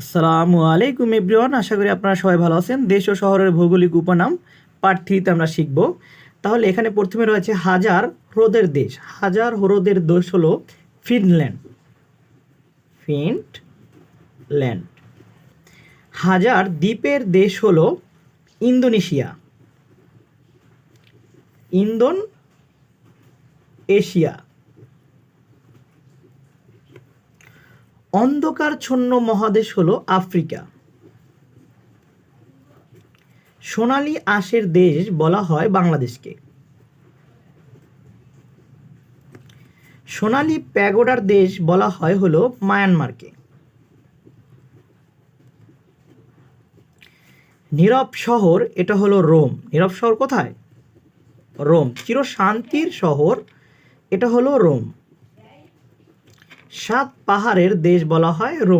আসসালামু আলাইকুম এভরিওয়ান, আশা করি আপনারা সবাই ভালো আছেন। দেশ ও শহরের ভৌগোলিক উপনাম পার্ট থ্রিতে আমরা শিখব। তাহলে এখানে প্রথমে রয়েছে হাজার হ্রদের দেশ। হাজার হ্রদের দেশ হলো ফিনল্যান্ড। ফিনল্যান্ড। হাজার দ্বীপের দেশ হলো ইন্দোনেশিয়া। ইন্দোন এশিয়া অন্ধকারচ্ছন্ন মহাদেশ হলো আফ্রিকা। সোনালী আঁশের দেশ বলা হয় বাংলাদেশকে। সোনালী প্যাগোডার দেশ বলা হয় হলো মায়ানমারকে। নীরব শহর এটা হলো রোম। নীরব শহর কোথায়? রোম। চির শান্তির শহর এটা হলো রোম। সাত পাহাড়ের দেশ বলা হয় রোম।